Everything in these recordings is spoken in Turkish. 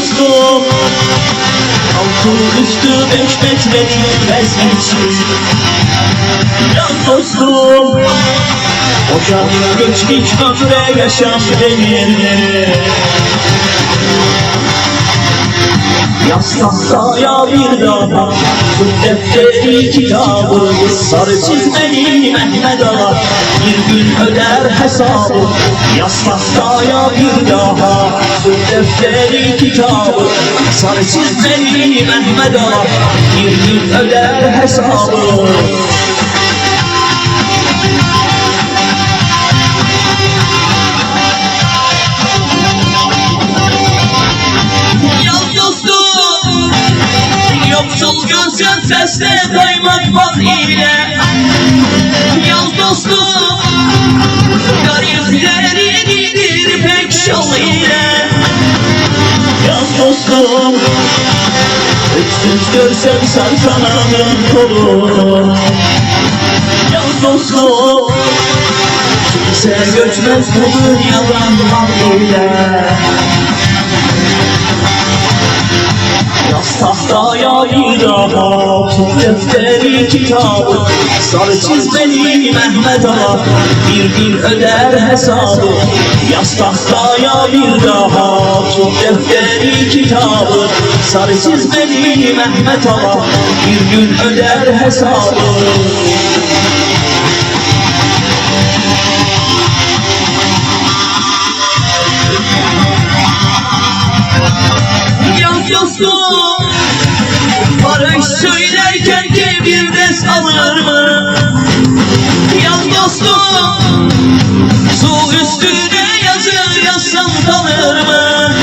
dostum Altı üstü beş metrelik bezmiş Yaz dostum Ocak geçmiş ömre yaşam denir tahtaya bir daha Tut defteri kitabı Sarı çizmeli Mehmet Ağa Bir gün öder hesabı Yaz tahtaya bir daha. Tut defteri kitabı Sarı çizmeli Mehmet Ağa Bir gün öder hesabı Gözün sesle kaymak bak ile Yaz dostum Garipleri gidir pek şal ile Yaz dostum Öksüz görsem sarsananın kolu. Yaz dostum Kimse göçmez bu dünyadan hak ile Yaz bir Tut defteri kitabı Sarı çizmeli Mehmet Ağa Bir gün öder hesabı Yaz tahtaya bir daha defteri kitabı Sarı çizmeli Mehmet Ağa Bir gün öder hesabı Yaz dostum Barış söylerken kebir de salır mı? Yaz dostum Su üstüne yazır yazsam kalır mı?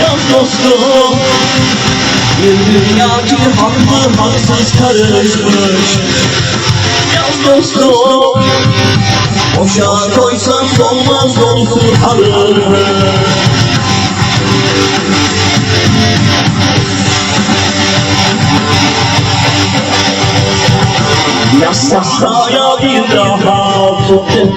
Yaz dostum Bir dünya ki haklı haksız karışmış Yaz dostum Boşa koysan dolmaz dolusu alır mı? Yaz tahtaya bir daha Tut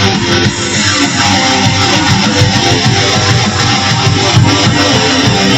Thank you.